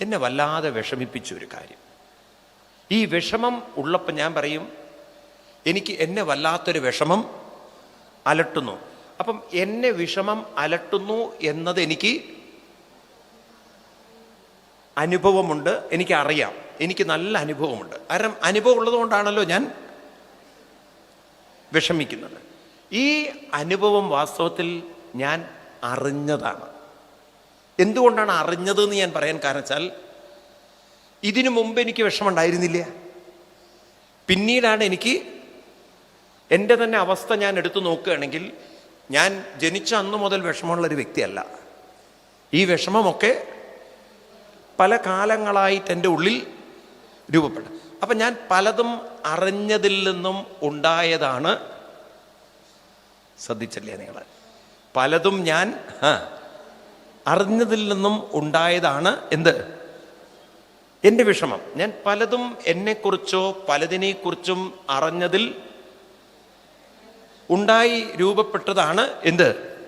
എന്നെ വല്ലാതെ വിഷമിപ്പിച്ച ഒരു കാര്യം. ഈ വിഷമം ഉള്ളപ്പോൾ ഞാൻ പറയും എനിക്ക് എന്നെ വല്ലാത്തൊരു വിഷമം അലട്ടുന്നു. അപ്പം എന്നെ വിഷമം അലട്ടുന്നു എന്നത് എനിക്ക് അനുഭവമുണ്ട് എനിക്കറിയാം. എനിക്ക് നല്ല അനുഭവമുണ്ട്. കാരണം അനുഭവം ഉള്ളതുകൊണ്ടാണല്ലോ ഞാൻ വിഷമിക്കുന്നത്. ഈ അനുഭവം വാസ്തവത്തിൽ ഞാൻ അറിഞ്ഞതാണ്. എന്തുകൊണ്ടാണ് അറിഞ്ഞത് എന്ന് ഞാൻ പറയാൻ കാരണം വെച്ചാൽ ഇതിനു മുമ്പ് എനിക്ക് വിഷമമുണ്ടായിരുന്നില്ല. പിന്നീടാണ് എനിക്ക് എന്റെ തന്നെ അവസ്ഥ ഞാൻ എടുത്തു നോക്കുകയാണെങ്കിൽ ഞാൻ ജനിച്ച അന്ന് മുതൽ വിഷമമുള്ളൊരു വ്യക്തിയല്ല. ഈ വിഷമമൊക്കെ പല കാലങ്ങളായിട്ട് എന്റെ ഉള്ളിൽ രൂപപ്പെട്ടു. അപ്പം ഞാൻ പലതും അറിഞ്ഞതിൽ നിന്നും ഉണ്ടായതാണ്. ശ്രദ്ധിച്ചല്ലേ നിങ്ങൾ? പലതും ഞാൻ ആ, അറിഞ്ഞതിൽ നിന്നും ഉണ്ടായതാണ് എന്ത്? എന്റെ വിഷമം. ഞാൻ പലതും എന്നെക്കുറിച്ചോ പലതിനെക്കുറിച്ചും അറിഞ്ഞതിൽ ഉണ്ടായി രൂപപ്പെട്ടതാണ് എന്ത്?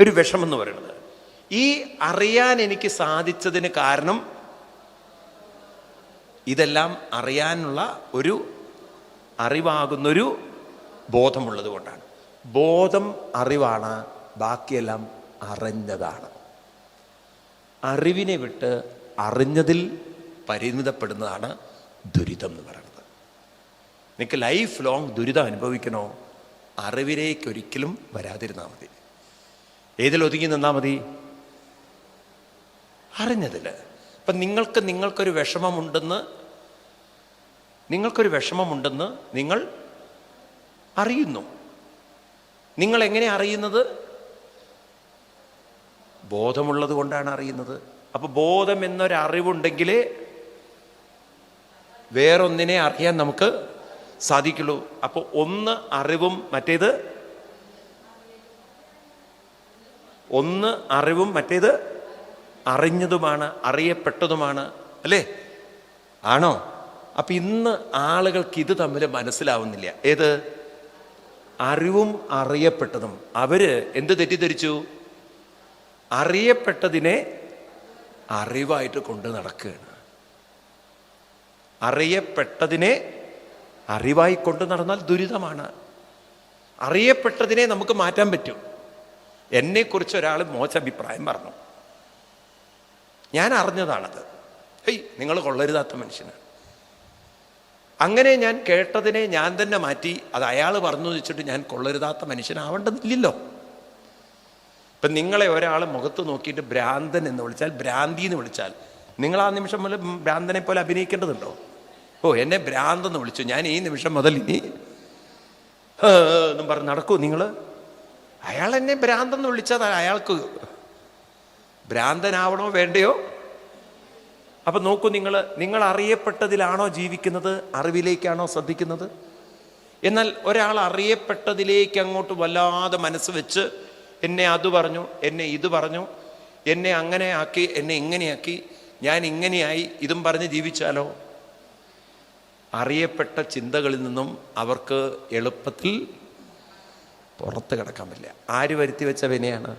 ഒരു വിഷമം എന്ന് പറയുന്നത്. ഈ അറിയാൻ എനിക്ക് സാധിച്ചതിന് കാരണം ഇതെല്ലാം അറിയാനുള്ള ഒരു അറിവാകുന്നൊരു ബോധമുള്ളത് കൊണ്ടാണ്. ബോധം അറിവാണ് ബാക്കിയെല്ലാം അറിഞ്ഞതാണ്. അറിവിനെ വിട്ട് അറിഞ്ഞതിൽ പരിമിതപ്പെടുന്നതാണ് ദുരിതം എന്ന് പറയുന്നത്. നിങ്ങൾക്ക് ലൈഫ് ലോങ് ദുരിതം അനുഭവിക്കണോ? അറിവിലേക്ക് ഒരിക്കലും വരാതിരുന്നാൽ മതി. ഏതിൽ ഒതുങ്ങി നിന്നാൽ മതി? അറിഞ്ഞതിൽ. അപ്പം നിങ്ങൾക്ക് നിങ്ങൾക്കൊരു വിഷമമുണ്ടെന്ന് നിങ്ങൾക്കൊരു വിഷമമുണ്ടെന്ന് നിങ്ങൾ അറിയുന്നു. നിങ്ങൾ എങ്ങനെ അറിയുന്നത്? ബോധമുള്ളത് കൊണ്ടാണ് അറിയുന്നത്. അപ്പോൾ ബോധം എന്നൊരറിവുണ്ടെങ്കിൽ വേറൊന്നിനെ അറിയാൻ നമുക്ക് സാധിക്കുള്ളൂ. അപ്പോൾ ഒന്ന് അറിവും മറ്റേത് ഒന്ന് അറിവും മറ്റേത് അറിഞ്ഞതുമാണ് അറിയപ്പെട്ടതുമാണ് അല്ലേ? ആണോ? അപ്പൊ ഇന്ന് ആളുകൾക്ക് ഇത് തമ്മിൽ മനസ്സിലാവുന്നില്ല. ഏത്? അറിവും അറിയപ്പെട്ടതും. അവർ എന്ത് തെറ്റിദ്ധരിച്ചു? അറിയപ്പെട്ടതിനെ അറിവായിട്ട് കൊണ്ട് നടക്കുകയാണ്. അറിയപ്പെട്ടതിനെ അറിവായി കൊണ്ട് നടന്നാൽ ദുരിതമാണ്. അറിയപ്പെട്ടതിനെ നമുക്ക് മാറ്റാൻ പറ്റും. എന്നെക്കുറിച്ച് ഒരാൾ മോശം അഭിപ്രായം പറഞ്ഞു. ഞാൻ അറിഞ്ഞതാണത്. ഹേയ് നിങ്ങൾ കൊള്ളരുതാത്ത മനുഷ്യനാണ് അങ്ങനെ ഞാൻ കേട്ടതിനെ ഞാൻ തന്നെ മാറ്റി അത് അയാൾ പറഞ്ഞു വെച്ചിട്ട് ഞാൻ കൊള്ളരുതാത്ത മനുഷ്യനാവേണ്ടതില്ലല്ലോ. ഇപ്പം നിങ്ങളെ ഒരാൾ മുഖത്ത് നോക്കിയിട്ട് ഭ്രാന്തൻ എന്ന് വിളിച്ചാൽ ഭ്രാന്തി എന്ന് വിളിച്ചാൽ നിങ്ങൾ ആ നിമിഷം മുതൽ ഭ്രാന്തനെ പോലെ അഭിനയിക്കേണ്ടതുണ്ടോ? ഓ എന്നെ ഭ്രാന്തെന്ന് വിളിച്ചു. ഞാൻ ഈ നിമിഷം മുതൽ ഇനി എന്നും പറഞ്ഞ് നടക്കൂ നിങ്ങൾ. അയാൾ എന്നെ ഭ്രാന്തെന്ന് വിളിച്ചാൽ അയാൾക്ക് ഭ്രാന്തനാവണോ വേണ്ടയോ? അപ്പം നോക്കൂ നിങ്ങൾ നിങ്ങൾ അറിയപ്പെട്ടതിലാണോ ജീവിക്കുന്നത്? അറിവിലേക്കാണോ ശ്രദ്ധിക്കുന്നത്? എന്നാൽ ഒരാൾ അറിയപ്പെട്ടതിലേക്ക് അങ്ങോട്ട് വല്ലാതെ മനസ്സ് വെച്ച് എന്നെ അത് പറഞ്ഞു എന്നെ ഇത് പറഞ്ഞു എന്നെ അങ്ങനെ ആക്കി എന്നെ ഇങ്ങനെയാക്കി ഞാൻ ഇങ്ങനെയായി ഇതും പറഞ്ഞ് ജീവിച്ചാലോ? അറിയപ്പെട്ട ചിന്തകളിൽ നിന്നും അവർക്ക് എളുപ്പത്തിൽ പുറത്ത് കിടക്കാൻ പറ്റില്ല. ആര് വരുത്തി വെച്ച വിനയാണ്?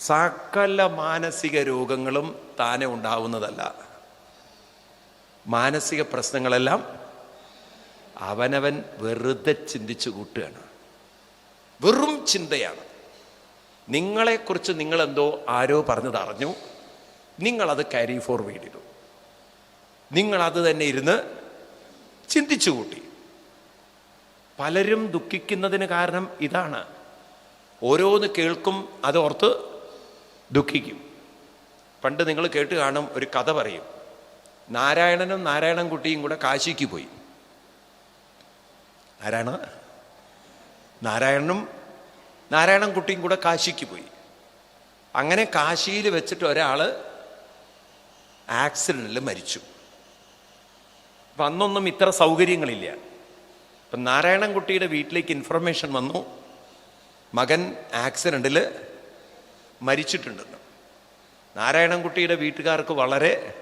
സകല മാനസിക രോഗങ്ങളും താനെ ഉണ്ടാവുന്നതല്ല. മാനസിക പ്രശ്നങ്ങളെല്ലാം അവനവൻ വെറുതെ ചിന്തിച്ചു കൂട്ടുകയാണ്. വെറും ചിന്തയാണ്. നിങ്ങളെക്കുറിച്ച് നിങ്ങളെന്തോ ആരോ പറഞ്ഞത് അറിഞ്ഞു നിങ്ങളത് ക്യാരി ഫോർവേഡ് ചെയ്തു നിങ്ങളത് തന്നെ ഇരുന്ന് ചിന്തിച്ചു കൂട്ടി. പലരും ദുഃഖിക്കുന്നതിന് കാരണം ഇതാണ്. ഓരോന്ന് കേൾക്കും അതോർത്ത് ദുഃഖിക്കും. പണ്ട് നിങ്ങൾ കേട്ട് കാണും ഒരു കഥ പറയും. നാരായണനും നാരായണൻ കുട്ടിയും കൂടെ കാശിക്ക് പോയി. ആരാണ്? നാരായണനും നാരായണൻ കുട്ടിയും കൂടെ കാശിക്ക് പോയി. അങ്ങനെ കാശിയിൽ വെച്ചിട്ട് ഒരാൾ ആക്സിഡന്റിൽ മരിച്ചു. അപ്പം അന്നൊന്നും ഇത്ര സൗകര്യങ്ങളില്ല. അപ്പം നാരായണൻകുട്ടിയുടെ വീട്ടിലേക്ക് ഇൻഫർമേഷൻ വന്നു. മകൻ ആക്സിഡന്റിൽ മരിച്ചിട്ടുണ്ടെന്ന് നാരായണൻകുട്ടിയുടെ വീട്ടുകാർക്ക് വളരെ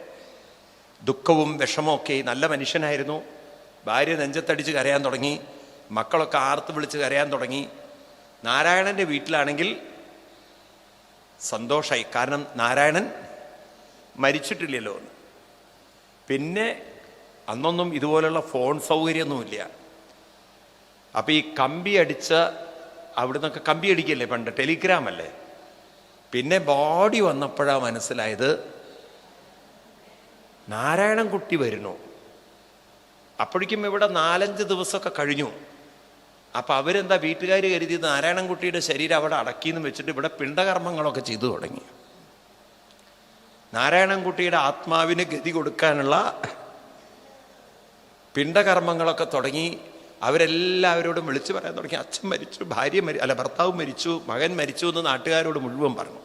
ദുഃഖവും വിഷമവും ഒക്കെ. നല്ല മനുഷ്യനായിരുന്നു. ഭാര്യ നെഞ്ചത്തടിച്ച് കരയാൻ തുടങ്ങി. മക്കളൊക്കെ ആർത്ത് വിളിച്ച് കരയാൻ തുടങ്ങി. നാരായണന്റെ വീട്ടിലാണെങ്കിൽ സന്തോഷമായി കാരണം നാരായണൻ മരിച്ചിട്ടില്ലല്ലോ പിന്നെ അന്നൊന്നും ഇതുപോലെയുള്ള ഫോൺ സൗകര്യമൊന്നുമില്ല. അപ്പോൾ ഈ കമ്പി അടിച്ച അവിടെ നിന്നൊക്കെ കമ്പി അടിക്കല്ലേ പണ്ട്? ടെലിഗ്രാം അല്ലേ? പിന്നെ ബോഡി വന്നപ്പോഴാ മനസ്സിലായത് നാരായണൻകുട്ടി വരുന്നു. അപ്പോഴേക്കും ഇവിടെ നാലഞ്ച് ദിവസമൊക്കെ കഴിഞ്ഞു. അപ്പൊ അവരെന്താ വീട്ടുകാർ കരുതി നാരായണൻകുട്ടിയുടെ ശരീരം അവിടെ അടക്കിയെന്ന് വെച്ചിട്ട് ഇവിടെ പിണ്ടകർമ്മങ്ങളൊക്കെ ചെയ്തു തുടങ്ങി. നാരായണൻകുട്ടിയുടെ ആത്മാവിന് ഗതി കൊടുക്കാനുള്ള പിണ്ടകർമ്മങ്ങളൊക്കെ തുടങ്ങി. അവരെല്ലാവരോടും വിളിച്ചു പറയാൻ തുടങ്ങി. അച്ഛൻ മരിച്ചു ഭാര്യ മരി അല്ല ഭർത്താവ് മരിച്ചു മകൻ മരിച്ചു എന്ന് നാട്ടുകാരോട് മുഴുവൻ പറഞ്ഞു.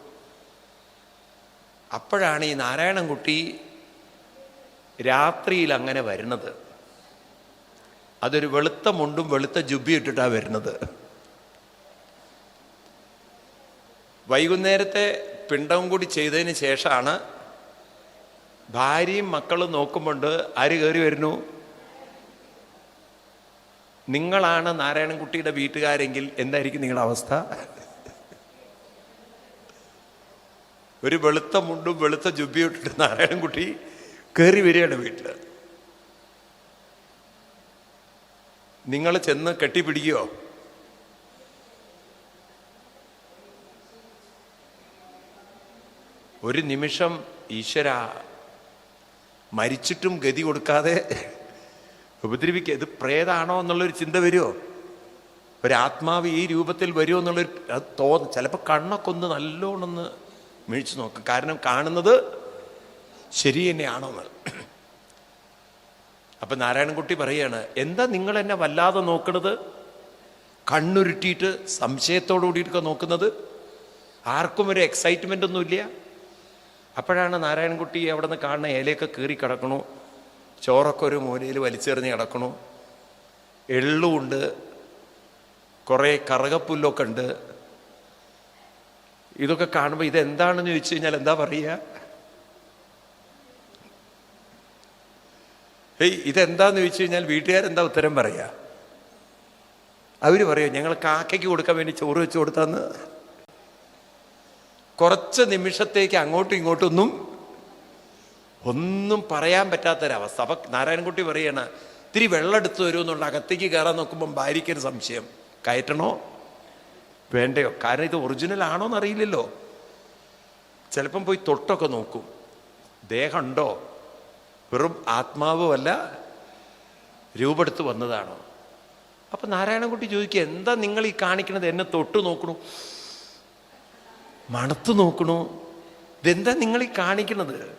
അപ്പോഴാണ് ഈ നാരായണൻകുട്ടി രാത്രിയിൽ അങ്ങനെ വരുന്നത്. അതൊരു വെളുത്ത മുണ്ടും വെളുത്ത ജുബി ഇട്ടിട്ടാണ് വരുന്നത്. വൈകുന്നേരത്തെ പിണ്ടവും കൂടി ചെയ്തതിന് ശേഷമാണ് ഭാര്യയും മക്കളും നോക്കുമ്പോണ്ട് ആര് കയറി വരുന്നു? നിങ്ങളാണ് നാരായണൻകുട്ടിയുടെ വീട്ടുകാരെങ്കിൽ എന്തായിരിക്കും നിങ്ങളുടെ അവസ്ഥ? ഒരു വെളുത്ത മുണ്ടും വെളുത്ത ജുബിയും ഇട്ടിട്ട് നാരായണൻകുട്ടി കയറി വരികയാണ് വീട്ടിൽ നിങ്ങൾ ചെന്ന് കെട്ടിപ്പിടിക്കുകയോ ഒരു നിമിഷം ഈശ്വര മരിച്ചിട്ടും ഗതി കൊടുക്കാതെ ഉപദ്രവിക്കുക ഇത് പ്രേതാണോ എന്നുള്ളൊരു ചിന്ത വരുമോ ഒരാത്മാവ് ഈ രൂപത്തിൽ വരുമോ എന്നുള്ളൊരു അത് ചിലപ്പോൾ കണ്ണൊക്കെ ഒന്ന് നല്ലോണമെന്ന് മിഴിച്ചു നോക്കും. കാരണം കാണുന്നത് ശരി തന്നെയാണോന്ന് അപ്പൊ നാരായണൻകുട്ടി പറയാണ് എന്താ നിങ്ങൾ എന്നെ വല്ലാതെ നോക്കണത്? കണ്ണുരുട്ടിയിട്ട് സംശയത്തോടു കൂടിയിട്ടൊക്കെ നോക്കുന്നത്? ആർക്കും ഒരു എക്സൈറ്റ്മെന്റ് ഒന്നുമില്ല അപ്പോഴാണ് നാരായണൻകുട്ടി അവിടെ നിന്ന് കാണുന്ന ഇലയൊക്കെ കീറി കിടക്കണു. ചോറൊക്കെ ഒരു മൂലയിൽ വലിച്ചെറിഞ്ഞ് കിടക്കണു. എള്ളുണ്ട് കുറേ കറുകപ്പുല്ലൊക്കെ ഉണ്ട്. ഇതൊക്കെ കാണുമ്പോൾ ഇതെന്താണെന്ന് ചോദിച്ചു കഴിഞ്ഞാൽ എന്താ പറയുക? ഏയ് ഇതെന്താന്ന് ചോദിച്ചു കഴിഞ്ഞാൽ വീട്ടുകാരെന്താ ഉത്തരം പറയാ? അവർ പറയും ഞങ്ങൾ കാക്കയ്ക്ക് കൊടുക്കാൻ വേണ്ടി ചോറ് വെച്ച് കൊടുത്താന്ന്. കുറച്ച് നിമിഷത്തേക്ക് അങ്ങോട്ടും ഇങ്ങോട്ടൊന്നും ഒന്നും പറയാൻ പറ്റാത്തൊരവസ്ഥ. അപ്പൊ നാരായണൻകുട്ടി പറയണ ഇത്തിരി വെള്ളം എടുത്തു വരുമെന്നുള്ള അകത്തേക്ക് കയറാൻ നോക്കുമ്പോൾ ഭാര്യയ്ക്കൊരു സംശയം. കയറ്റണോ? വേണ്ടയോ? കാരണം ഇത് ഒറിജിനൽ ആണോ എന്നറിയില്ലല്ലോ ചിലപ്പം പോയി തൊട്ടൊക്കെ നോക്കും. ദേഹമുണ്ടോ വെറും ആത്മാവുമല്ല രൂപെടുത്ത് വന്നതാണോ? അപ്പൊ നാരായണൻകുട്ടി ചോദിക്കുക എന്താ നിങ്ങൾ ഈ കാണിക്കണത്? എന്നെ തൊട്ട് നോക്കണു. മണത്ത് നോക്കണു. ഇതെന്താ നിങ്ങൾ ഈ കാണിക്കണത്?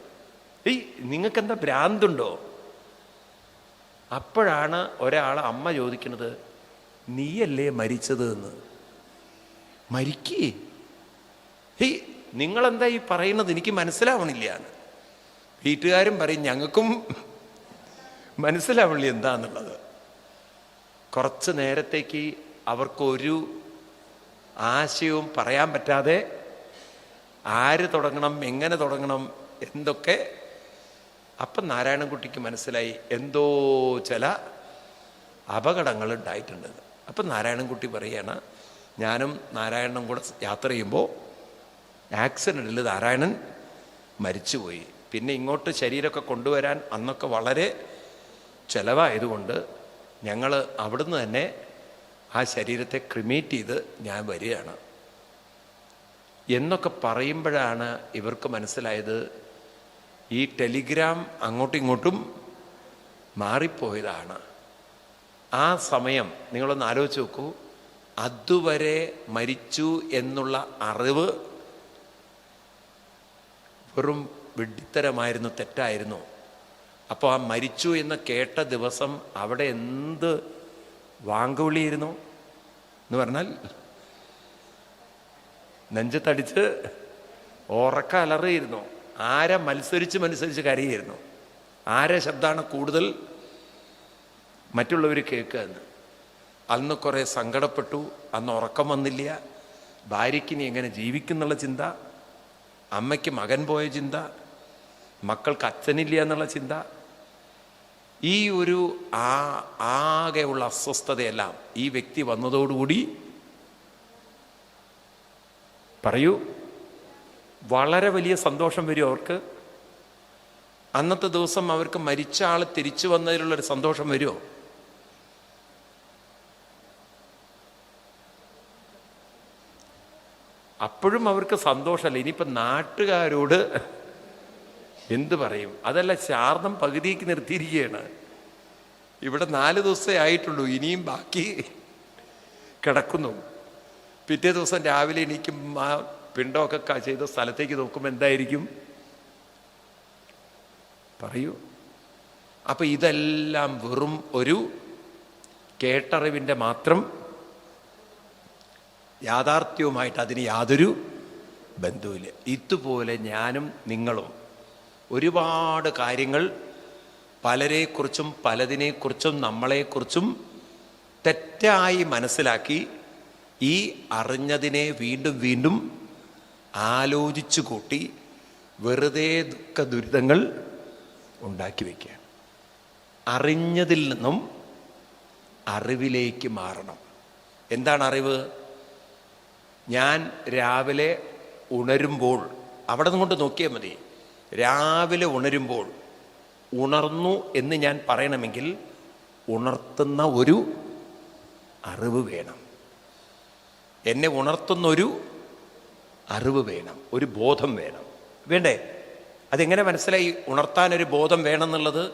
ഏയ് നിങ്ങൾക്ക് എന്താ ഭ്രാന്തുണ്ടോ? അപ്പോഴാണ് ഒരാൾ അമ്മ ചോദിക്കുന്നത് നീയല്ലേ മരിച്ചത് എന്ന്? മരിക്കേ. ഹേയ് നിങ്ങളെന്താ ഈ പറയുന്നത്? എനിക്ക് മനസ്സിലാവണില്ല വീട്ടുകാരും പറയും ഞങ്ങൾക്കും മനസ്സിലാവുള്ളി എന്താന്നുള്ളത്. കുറച്ച് നേരത്തേക്ക് അവർക്കൊരു ആശയവും പറയാൻ പറ്റാതെ ആര് തുടങ്ങണം എങ്ങനെ തുടങ്ങണം എന്തൊക്കെ അപ്പം നാരായണൻകുട്ടിക്ക് മനസ്സിലായി എന്തോ ചില അപകടങ്ങൾ ഉണ്ടായിട്ടുണ്ടെന്ന് അപ്പം നാരായണൻകുട്ടി പറയാണ് ഞാനും നാരായണനും കൂടെ യാത്ര ചെയ്യുമ്പോൾ ആക്സിഡന്റിൽ നാരായണൻ മരിച്ചുപോയി. പിന്നെ ഇങ്ങോട്ട് ശരീരമൊക്കെ കൊണ്ടുവരാൻ അന്നൊക്കെ വളരെ ചിലവായതുകൊണ്ട് ഞങ്ങൾ അവിടുന്ന് തന്നെ ആ ശരീരത്തെ ക്രിമേറ്റ് ചെയ്ത് ഞാൻ വരികയാണ്. എന്നൊക്കെ പറയുമ്പോഴാണ് ഇവർക്ക് മനസ്സിലായത് ഈ ടെലിഗ്രാം അങ്ങോട്ടും ഇങ്ങോട്ടും മാറിപ്പോയതാണ്. ആ സമയം നിങ്ങളൊന്ന് ആലോചിച്ച് നോക്കൂ. അതുവരെ മരിച്ചു എന്നുള്ള അറിവ് വെറും വിഡ്ഢിത്തരമായിരുന്നു തെറ്റായിരുന്നു. അപ്പോൾ ആ മരിച്ചു എന്ന് കേട്ട ദിവസം അവിടെ എന്ത് വാങ്കുവിളിയിരുന്നു എന്ന് പറഞ്ഞാൽ നെഞ്ചത്തടിച്ച് ഉറക്ക അലറിയിരുന്നു. ആരെ മത്സരിച്ച് മത്സരിച്ച് കരയായിരുന്നു? ആരെ ശബ്ദമാണ് കൂടുതൽ മറ്റുള്ളവർ കേൾക്കുക എന്ന്? അന്ന് കുറേ സങ്കടപ്പെട്ടു. അന്ന് ഉറക്കം വന്നില്ല. ഭാര്യയ്ക്കിനി എങ്ങനെ ജീവിക്കുന്നുള്ള ചിന്ത? അമ്മയ്ക്ക് മകൻ പോയ ചിന്ത? മക്കൾക്ക് അച്ഛനില്ല എന്നുള്ള ചിന്ത. ഈ ഒരു ആ ആകെയുള്ള അസ്വസ്ഥതയെല്ലാം ഈ വ്യക്തി വന്നതോടുകൂടി പറയൂ. വളരെ വലിയ സന്തോഷം വരും അവർക്ക്. അന്നത്തെ ദിവസം അവർക്ക് മരിച്ച ആൾ തിരിച്ചു വന്നതിലുള്ളൊരു സന്തോഷം വരുമോ? അപ്പോഴും അവർക്ക് സന്തോഷമല്ല. ഇനിയിപ്പം നാട്ടുകാരോട് എന്ത് പറയും? അതല്ല ശാർദം പകുതിക്ക് നിർത്തിയിരിക്കുകയാണ്. ഇവിടെ നാല് ദിവസമേ ആയിട്ടുള്ളൂ ഇനിയും ബാക്കി കിടക്കുന്നു. പിറ്റേ ദിവസം രാവിലെ എനിക്ക് ആ പിണ്ടമൊക്കെ ചെയ്ത സ്ഥലത്തേക്ക് നോക്കുമ്പോൾ എന്തായിരിക്കും? പറയൂ. അപ്പം ഇതെല്ലാം വെറും ഒരു കേട്ടറിവിന്റെ മാത്രം യാഥാർത്ഥ്യവുമായിട്ട് അതിന് യാതൊരു ബന്ധവുമില്ല. ഇതുപോലെ ഞാനും നിങ്ങളും ഒരുപാട് കാര്യങ്ങൾ പലരെക്കുറിച്ചും പലതിനെക്കുറിച്ചും നമ്മളെക്കുറിച്ചും തെറ്റായി മനസ്സിലാക്കി ഈ അറിഞ്ഞതിനെ വീണ്ടും വീണ്ടും ആലോചിച്ചു കൂട്ടി വെറുതെ ദുഃഖ ദുരിതങ്ങൾ ഉണ്ടാക്കി വയ്ക്കുക അറിഞ്ഞതിൽ നിന്നും അറിവിലേക്ക് മാറണം. എന്താണ് അറിവ്? ഞാൻ രാവിലെ ഉണരുമ്പോൾ അവിടെ നിന്നുകൊണ്ട് നോക്കിയാൽ മതി. രാവിലെ ഉണരുമ്പോൾ ഉണർന്നു എന്ന് ഞാൻ പറയണമെങ്കിൽ ഉണർത്തുന്ന ഒരു അറിവ് വേണം. എന്നെ ഉണർത്തുന്ന ഒരു അറിവ് വേണം. ഒരു ബോധം വേണം. വേണ്ടേ? അതെങ്ങനെ മനസ്സിലായി? ഉണർത്താൻ ഒരു ബോധം വേണമെന്നുള്ളത്?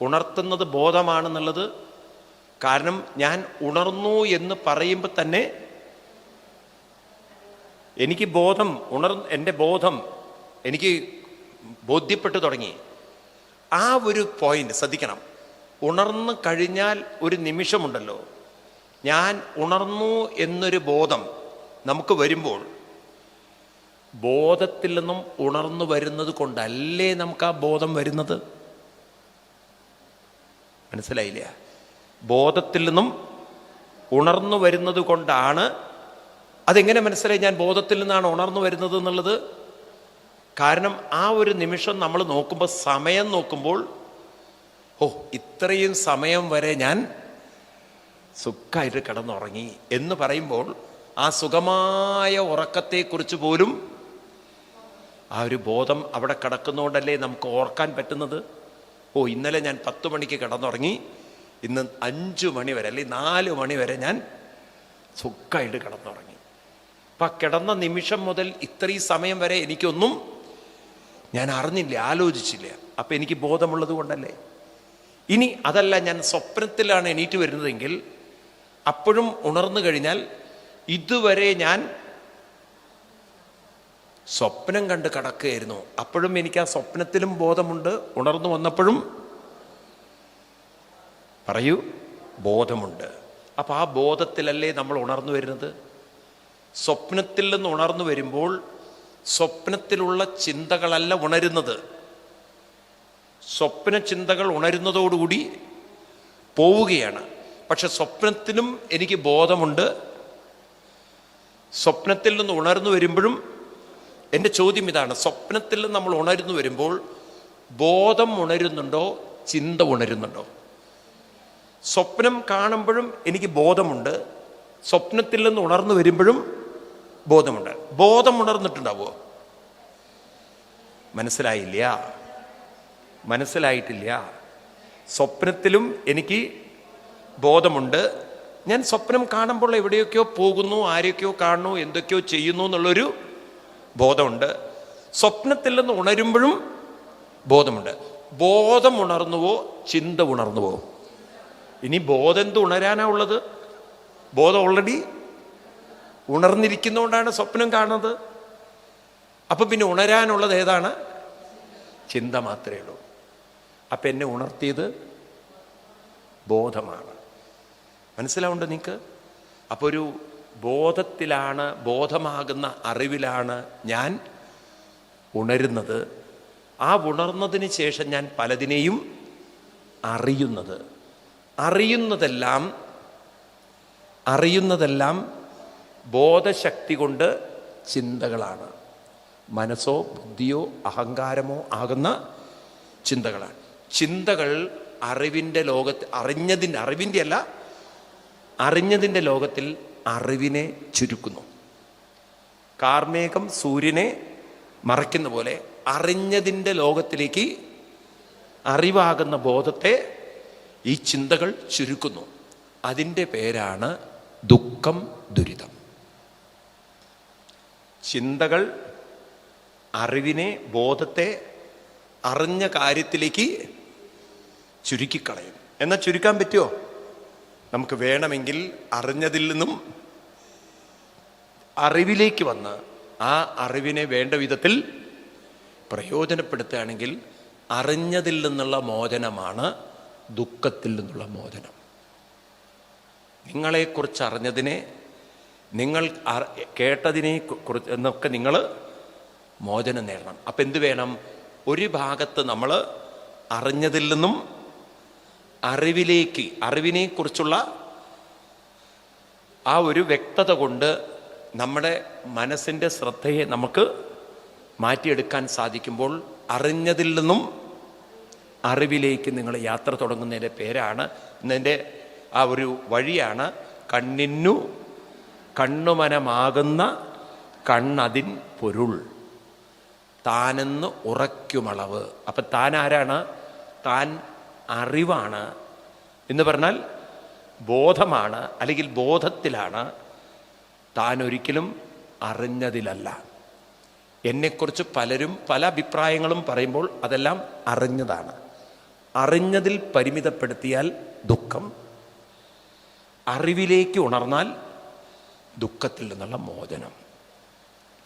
ഉണർത്തുന്നത് ബോധമാണെന്നുള്ളത്? കാരണം ഞാൻ ഉണർന്നു എന്ന് പറയുമ്പോൾ തന്നെ എനിക്ക് ബോധം ഉണർ എന്റെ ബോധം എനിക്ക് ബോധ്യപ്പെട്ടു തുടങ്ങി. ആ ഒരു പോയിന്റ് ശ്രദ്ധിക്കണം. ഉണർന്നു കഴിഞ്ഞാൽ ഒരു നിമിഷമുണ്ടല്ലോ. ഞാൻ ഉണർന്നു എന്നൊരു ബോധം നമുക്ക് വരുമ്പോൾ ബോധത്തിൽ നിന്നും ഉണർന്നു വരുന്നത് കൊണ്ടല്ലേ നമുക്ക് ആ ബോധം വരുന്നത്? മനസ്സിലായില്ല? ബോധത്തിൽ നിന്നും ഉണർന്നു വരുന്നത് കൊണ്ടാണ് അതെങ്ങനെ മനസ്സിലായി? ഞാൻ ബോധത്തിൽ നിന്നാണ് ഉണർന്നു വരുന്നത് എന്നുള്ളത് കാരണം ആ ഒരു നിമിഷം നമ്മൾ നോക്കുമ്പോൾ സമയം നോക്കുമ്പോൾ ഓ ഇത്രയും സമയം വരെ ഞാൻ സുഖമായിട്ട് കിടന്നുറങ്ങി എന്ന് പറയുമ്പോൾ ആ സുഖമായ ഉറക്കത്തെക്കുറിച്ച് പോലും ആ ഒരു ബോധം അവിടെ കിടക്കുന്നതുകൊണ്ടല്ലേ നമുക്ക് ഓർക്കാൻ പറ്റുന്നത്? ഓ ഇന്നലെ ഞാൻ പത്ത് മണിക്ക് കിടന്നുറങ്ങി. ഇന്ന് അഞ്ചു മണി വരെ അല്ലെങ്കിൽ നാല് മണി വരെ ഞാൻ സുഖമായിട്ട് കിടന്നുറങ്ങി. അപ്പം കിടന്ന നിമിഷം മുതൽ ഇത്രയും സമയം വരെ എനിക്കൊന്നും ഞാൻ അറിഞ്ഞില്ല ആലോചിച്ചില്ല? അപ്പം എനിക്ക് ബോധമുള്ളത് കൊണ്ടല്ലേ? ഇനി അതല്ല ഞാൻ സ്വപ്നത്തിലാണ് എണീറ്റ് വരുന്നതെങ്കിൽ അപ്പോഴും ഉണർന്നു കഴിഞ്ഞാൽ ഇതുവരെ ഞാൻ സ്വപ്നം കണ്ട് കടക്കുകയായിരുന്നു. അപ്പോഴും എനിക്ക് ആ സ്വപ്നത്തിലും ബോധമുണ്ട്. ഉണർന്നു വന്നപ്പോഴും പറയൂ ബോധമുണ്ട്. അപ്പം ആ ബോധത്തിലല്ലേ നമ്മൾ ഉണർന്നു വരുന്നത്? സ്വപ്നത്തിൽ നിന്ന് ഉണർന്നു വരുമ്പോൾ സ്വപ്നത്തിലുള്ള ചിന്തകളല്ല ഉണരുന്നത്. സ്വപ്ന ചിന്തകൾ ഉണരുന്നതോടുകൂടി പോവുകയാണ്. പക്ഷെ സ്വപ്നത്തിനും എനിക്ക് ബോധമുണ്ട്. സ്വപ്നത്തിൽ നിന്ന് ഉണർന്നു വരുമ്പോഴും എന്റെ ചോദ്യം ഇതാണ്. സ്വപ്നത്തിൽ നിന്ന് നമ്മൾ ഉണരുന്നു വരുമ്പോൾ ബോധം ഉണരുന്നുണ്ടോ? ചിന്ത ഉണരുന്നുണ്ടോ? സ്വപ്നം കാണുമ്പോഴും എനിക്ക് ബോധമുണ്ട്. സ്വപ്നത്തിൽ നിന്ന് ഉണർന്നു വരുമ്പോഴും ബോധമുണ്ട്. ബോധം ഉണർന്നിട്ടുണ്ടാവോ മനസ്സിലായില്ല. മനസ്സിലായിട്ടില്ല. സ്വപ്നത്തിലും എനിക്ക് ബോധമുണ്ട്. ഞാൻ സ്വപ്നം കാണുമ്പോൾ എവിടെയൊക്കെയോ പോകുന്നു ആരെയൊക്കെയോ കാണുന്നു എന്തൊക്കെയോ ചെയ്യുന്നു എന്നുള്ളൊരു ബോധമുണ്ട്. സ്വപ്നത്തിൽ നിന്ന് ഉണരുമ്പോഴും ബോധമുണ്ട്. ബോധം ഉണർന്നുവോ ചിന്ത ഉണർന്നുവോ? ഇനി ബോധം എന്ത് ഉണരാനാ ഉള്ളത്? ബോധം ഓൾറെഡി ഉണർന്നിരിക്കുന്നതുകൊണ്ടാണ് സ്വപ്നം കാണുന്നത്. അപ്പൊ പിന്നെ ഉണരാനുള്ളത് ഏതാണ്? ചിന്ത മാത്രമേ ഉള്ളൂ. അപ്പൊ എന്നെ ഉണർത്തിയത് ബോധമാണ്. മനസ്സിലാവുണ്ട് നിങ്ങൾക്ക് അപ്പോൾ ഒരു ബോധത്തിലാണ് ബോധമാകുന്ന അറിവിലാണ് ഞാൻ ഉണരുന്നത്. ആ ഉണർന്നതിന് ശേഷം ഞാൻ പലതിനെയും അറിയുന്നത്. അറിയുന്നതെല്ലാം അറിയുന്നതെല്ലാം ബോധശക്തി കൊണ്ട് ചിന്തകളാണ്. മനസ്സോ ബുദ്ധിയോ അഹങ്കാരമോ ആകുന്ന ചിന്തകളാണ്. ചിന്തകൾ അറിവിന്റെ ലോകത്ത് അറിഞ്ഞതിന്റെ അറിവിന്റെ അല്ല അറിഞ്ഞതിന്റെ ലോകത്തിൽ അറിവിനെ ചുരുക്കുന്നു. കാർമേകം സൂര്യനെ മറയ്ക്കുന്ന പോലെ അറിഞ്ഞതിന്റെ ലോകത്തിലേക്ക് അറിവാകുന്ന ബോധത്തെ ഈ ചിന്തകൾ ചുരുക്കുന്നു. അതിന്റെ പേരാണ് ദുഃഖം ദുരിതം. ചിന്തകൾ അറിവിനെ ബോധത്തെ അറിഞ്ഞ കാര്യത്തിലേക്ക് ചുരുക്കിക്കളയും. എന്നാൽ ചുരുക്കാൻ പറ്റുമോ? നമുക്ക് വേണമെങ്കിൽ അറിഞ്ഞതിൽ നിന്നും അറിവിലേക്ക് വന്ന് ആ അറിവിനെ വേണ്ട വിധത്തിൽ പ്രയോജനപ്പെടുത്തുകയാണെങ്കിൽ അറിഞ്ഞതിൽ നിന്നുള്ള മോചനമാണ് ദുഃഖത്തിൽ നിന്നുള്ള മോചനം. നിങ്ങളെക്കുറിച്ച് അറിഞ്ഞതിനെ നിങ്ങൾ കേട്ടതിനെ എന്നൊക്കെ നിങ്ങൾ മോചനം നേടണം. അപ്പം എന്ത് വേണം? ഒരു ഭാഗത്ത് നമ്മൾ അറിഞ്ഞതിൽ നിന്നും അറിവിലേക്ക് അറിവിനെക്കുറിച്ചുള്ള ആ ഒരു വ്യക്തത കൊണ്ട് നമ്മുടെ മനസ്സിന്റെ ശ്രദ്ധയെ നമുക്ക് മാറ്റിയെടുക്കാൻ സാധിക്കുമ്പോൾ അറിഞ്ഞതിൽ നിന്നും അറിവിലേക്ക് നിങ്ങൾ യാത്ര തുടങ്ങുന്നതിന്റെ പേരാണ്. ഇന്നതിന്റെ ആ ഒരു വഴിയാണ് കണ്ണിനു കണ്ണുമനമാകുന്ന കണ്ണതിൻ പൊരുൾ. താനെന്ന് ഉറയ്ക്കുമളവ്. അപ്പം താൻ ആരാണ് താൻ അറിവാണ്. എന്ന് പറഞ്ഞാൽ ബോധമാണ് അല്ലെങ്കിൽ ബോധത്തിലാണ്. താൻ ഒരിക്കലും അറിഞ്ഞതിലല്ല. എന്നെക്കുറിച്ച് പലരും പല അഭിപ്രായങ്ങളും പറയുമ്പോൾ അതെല്ലാം അറിഞ്ഞതാണ്. അറിഞ്ഞതിൽ പരിമിതപ്പെടുത്തിയാൽ ദുഃഖം. അറിവിലേക്ക് ഉണർന്നാൽ ദുഃഖത്തിൽ നിന്നുള്ള മോചനം.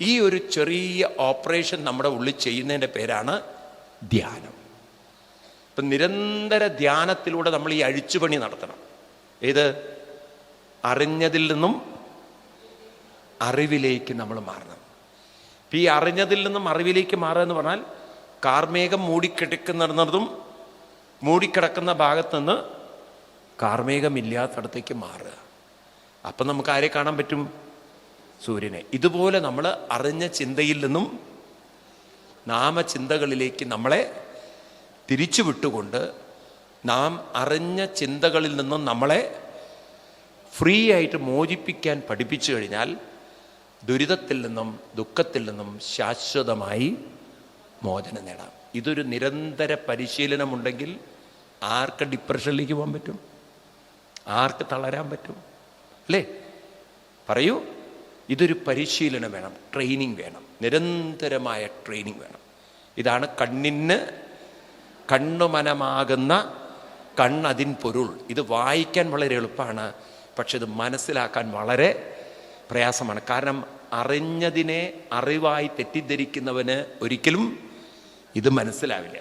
ഈ ഒരു ചെറിയ ഓപ്പറേഷൻ നമ്മുടെ ഉള്ളിൽ ചെയ്യുന്നതിന്റെ പേരാണ് ധ്യാനം. ഇപ്പം നിരന്തര ധ്യാനത്തിലൂടെ നമ്മൾ ഈ അഴിച്ചുപണി നടത്തണം. ഏത്? അറിഞ്ഞതിൽ നിന്നും അറിവിലേക്ക് നമ്മൾ മാറണം. ഈ അറിഞ്ഞതിൽ നിന്നും അറിവിലേക്ക് മാറുക എന്ന് പറഞ്ഞാൽ കാർമേഘം മൂടിക്കിടക്കുന്നിടത്തും മൂടിക്കിടക്കുന്ന ഭാഗത്ത് നിന്ന് കാർമേഘമില്ലാത്തടത്തേക്ക് മാറുക. അപ്പം നമുക്ക് ആരെ കാണാൻ പറ്റും? സൂര്യനെ. ഇതുപോലെ നമ്മൾ അറിഞ്ഞ ചിന്തയിൽ നിന്നും നാമചിന്തകളിലേക്ക് നമ്മളെ തിരിച്ചു വിട്ടുകൊണ്ട് നാം അറിഞ്ഞ ചിന്തകളിൽ നിന്നും നമ്മളെ ഫ്രീ ആയിട്ട് മോചിപ്പിക്കാൻ പഠിപ്പിച്ചു കഴിഞ്ഞാൽ ദുരിതത്തിൽ നിന്നും ദുഃഖത്തിൽ നിന്നും ശാശ്വതമായി മോചനം നേടാം. ഇതൊരു നിരന്തര പരിശീലനമുണ്ടെങ്കിൽ ആർക്ക് ഡിപ്രഷനിലേക്ക് പോകാൻ പറ്റും? ആർക്ക് തളരാൻ പറ്റും? അല്ലേ? പറയൂ. ഇതൊരു പരിശീലനം വേണം ട്രെയിനിങ് വേണം നിരന്തരമായ ട്രെയിനിങ് വേണം. ഇതാണ് കണ്ണിന് കണ്ണുമനമാകുന്ന കണ്ണതിൻ പൊരുൾ. ഇത് വായിക്കാൻ വളരെ എളുപ്പമാണ് പക്ഷെ ഇത് മനസ്സിലാക്കാൻ വളരെ പ്രയാസമാണ്. കാരണം അറിഞ്ഞതിനെ അറിവായി തെറ്റിദ്ധരിക്കുന്നവന് ഒരിക്കലും ഇത് മനസ്സിലാവില്ല.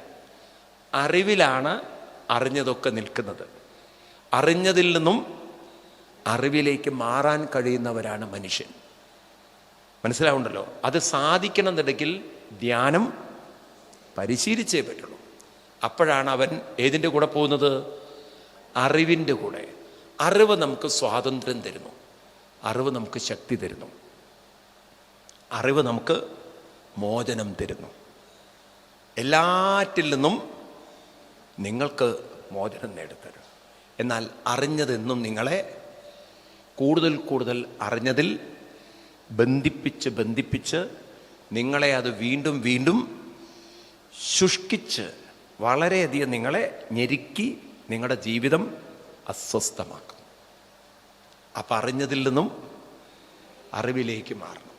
അറിവിലാണ് അറിഞ്ഞതൊക്കെ നിൽക്കുന്നത്. അറിഞ്ഞതിൽ നിന്നും അറിവിലേക്ക് മാറാൻ കഴിയുന്നവരാണ് മനുഷ്യൻ. മനസ്സിലാവുണ്ടല്ലോ? അത് സാധിക്കണമെന്നുണ്ടെങ്കിൽ ധ്യാനം പരിശീലിച്ചേ പറ്റുള്ളൂ. അപ്പോഴാണ് അവൻ ഏതിന്റെ കൂടെ പോകുന്നത്? അറിവിന്റെ കൂടെ. അറിവ് നമുക്ക് സ്വാതന്ത്ര്യം തരുന്നു. അറിവ് നമുക്ക് ശക്തി തരുന്നു. അറിവ് നമുക്ക് മോചനം തരുന്നു. എല്ലാറ്റിൽ നിന്നും നിങ്ങൾക്ക് മോചനം നേടിത്തരും. എന്നാൽ അറിഞ്ഞതെന്നും നിങ്ങളെ കൂടുതൽ കൂടുതൽ അറിഞ്ഞതിൽ ബന്ധിപ്പിച്ച് ബന്ധിപ്പിച്ച് നിങ്ങളെ അത് വീണ്ടും വീണ്ടും ശുഷ്കിച്ച് വളരെയധികം നിങ്ങളെ ഞെരുക്കി നിങ്ങളുടെ ജീവിതം അസ്വസ്ഥമാക്കും അപ്പം അറിഞ്ഞതിൽ നിന്നും അറിവിലേക്ക് മാറണം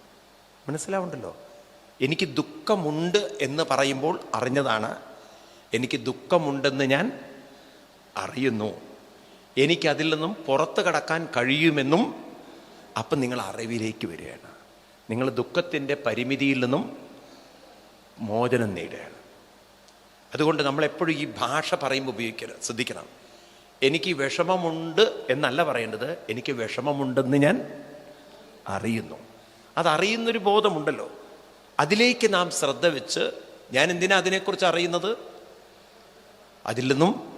മനസ്സിലാവുണ്ടല്ലോ? എനിക്ക് ദുഃഖമുണ്ട് എന്ന് പറയുമ്പോൾ അറിഞ്ഞതാണ്. എനിക്ക് ദുഃഖമുണ്ടെന്ന് ഞാൻ അറിയുന്നു. എനിക്കതിൽ നിന്നും പുറത്ത് കടക്കാൻ കഴിയുമെന്നും അപ്പം നിങ്ങൾ അറിവിലേക്ക് വരികയാണ്. നിങ്ങൾ ദുഃഖത്തിന്റെ പരിമിതിയിൽ നിന്നും മോചനം നേടുകയാണ്. അതുകൊണ്ട് നമ്മളെപ്പോഴും ഈ ഭാഷ പറയുമ്പോൾ ഉപയോഗിക്കരുത്. ശ്രദ്ധിക്കണം. എനിക്ക് വിഷമമുണ്ട് എന്നല്ല പറയേണ്ടത്. എനിക്ക് വിഷമമുണ്ടെന്ന് ഞാൻ അറിയുന്നു. അതറിയുന്നൊരു ബോധമുണ്ടല്ലോ. അതിലേക്ക് നാം ശ്രദ്ധ വെച്ച് ഞാൻ എന്തിനാ അതിനെക്കുറിച്ച് അറിയുന്നത്? അതിൽ നിന്നും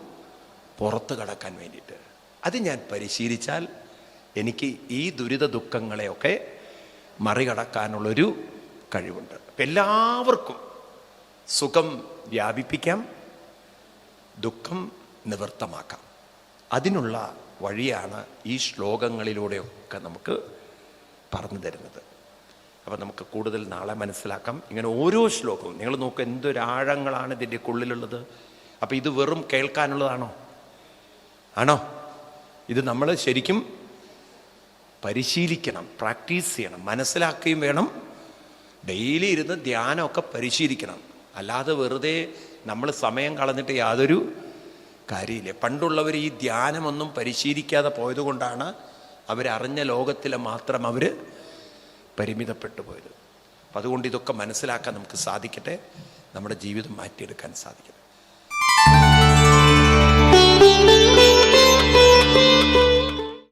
പുറത്ത് കടക്കാൻ വേണ്ടിയിട്ട്. അത് ഞാൻ പരിശീലിച്ചാൽ എനിക്ക് ഈ ദുരിത ദുഃഖങ്ങളെയൊക്കെ മറികടക്കാനുള്ളൊരു കഴിവുണ്ട്. എല്ലാവർക്കും സുഖം വ്യാപിപ്പിക്കാം ദുഃഖം നിവൃത്തമാക്കാം. അതിനുള്ള വഴിയാണ് ഈ ശ്ലോകങ്ങളിലൂടെയൊക്കെ നമുക്ക് പറഞ്ഞു തരുന്നത്. അപ്പം നമുക്ക് കൂടുതൽ നാളെ മനസ്സിലാക്കാം. ഇങ്ങനെ ഓരോ ശ്ലോകവും. നിങ്ങൾ നോക്കുക എന്തൊരാഴങ്ങളാണ് ഇതിന്റെ ഉള്ളിലുള്ളത് അപ്പം ഇത് വെറും കേൾക്കാനുള്ളതാണോ? ആണോ? ഇത് നമ്മൾ ശരിക്കും പരിശീലിക്കണം പ്രാക്ടീസ് ചെയ്യണം മനസ്സിലാക്കുകയും വേണം. ഡെയിലി ഇരുന്ന് ധ്യാനമൊക്കെ പരിശീലിക്കണം. അല്ലാതെ വെറുതെ നമ്മൾ സമയം കളഞ്ഞിട്ട് യാതൊരു കാര്യമില്ല. പണ്ടുള്ളവർ ഈ ധ്യാനമൊന്നും പരിശീലിക്കാതെ പോയതുകൊണ്ടാണ് അവരറിഞ്ഞ ലോകത്തിൽ മാത്രം അവർ പരിമിതപ്പെട്ടു പോയത്. അപ്പം അതുകൊണ്ട് ഇതൊക്കെ മനസ്സിലാക്കാൻ നമുക്ക് സാധിക്കട്ടെ. നമ്മുടെ ജീവിതം മാറ്റിയെടുക്കാൻ സാധിക്കട്ടെ.